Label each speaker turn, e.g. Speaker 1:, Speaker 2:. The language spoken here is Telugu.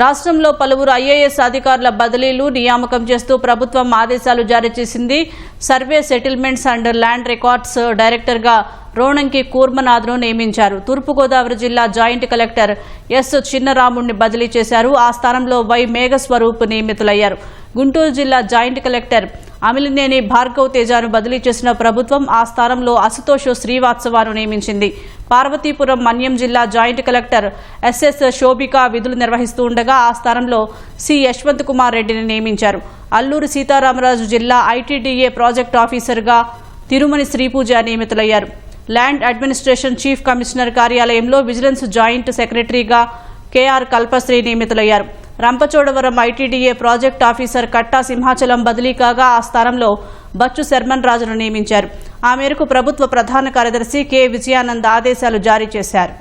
Speaker 1: రాష్ట్రంలో పలువురు ఐఏఎస్ అధికారుల బదిలీలు నియామకం చేస్తూ ప్రభుత్వం ఆదేశాలు జారీ చేసింది. Survey settlements and land records డైరెక్టర్గా రోణంకి కూర్మనాథ్ను నియమించారు. తూర్పుగోదావరి జిల్లా జాయింట్ కలెక్టర్ ఎస్ చిన్నరాముడిని బదిలీ చేశారు. ఆ స్థానంలో వై మేఘస్వరూప్ నియమితులయ్యారు. గుంటూరు జిల్లా జాయింట్ కలెక్టర్ అమిలినేని భార్గవ్ తేజాను బదిలీ చేసిన ప్రభుత్వం ఆ స్థానంలో అశుతోష్ శ్రీవాత్సవాను నియమించింది. పార్వతీపురం మన్యం జిల్లా జాయింట్ కలెక్టర్ ఎస్ఎస్ శోభిక విధులు నిర్వహిస్తూ ఉండగా ఆ స్థానంలో సి యశ్వంత్ కుమార్ రెడ్డిని నియమించారు. అల్లూరు సీతారామరాజు జిల్లా ఐటీడీఏ ప్రాజెక్ట్ ఆఫీసర్గా తిరుమని శ్రీపూజ నియమితులయ్యారు. ల్యాండ్ అడ్మినిస్ట్రేషన్ చీఫ్ కమిషనర్ కార్యాలయంలో విజిలెన్స్ జాయింట్ సెక్రటరీగా కేఆర్ కల్పశ్రీ నియమితులయ్యారు. Rampachodavaram ITDA project officer Katta Simhachalam బదిలీ కాగా ఆ స్థానంలో బచ్చు శర్మన్ రాజును నియమించారు. ఆ మేరకు ప్రభుత్వ ప్రధాన కార్యదర్శి కె. విజయానంద్ ఆదేశాలు జారీ చేశారు.